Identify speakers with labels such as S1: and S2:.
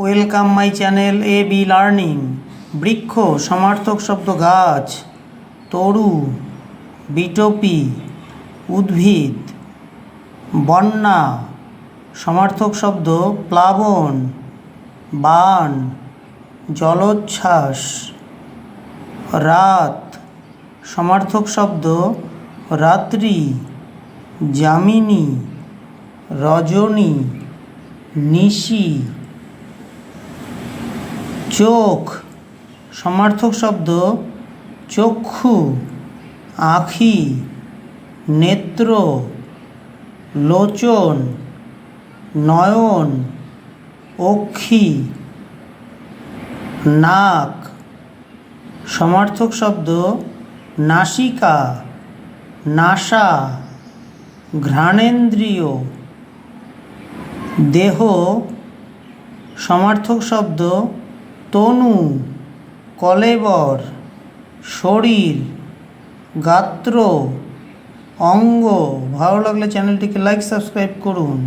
S1: Welcome my channel A B learning. বৃক্ষ, সমার্থক শব্দ গাছ, তরু, বিটপি, উদ্ভিদ, বন্যা, সমার্থক শব্দ প্লাবন, বান, জলোচ্ছ্বাস, রাত, সমার্থক শব্দ রাত্রি, যামিনী, রজনী, নিশি চোখ, সমার্থক শব্দ চক্ষু, আখি, নেত্র, লোচন, নয়ন, অক্ষি, নাক, সমার্থক শব্দ নাসিকা, নাসা, ঘ্রাণেন্দ্রিয়, দেহ, সমার্থক শব্দ তনু কলেবর শরীর গাত্র অঙ্গ। ভালো লাগলে চ্যানেলটিকে লাইক সাবস্ক্রাইব করুন।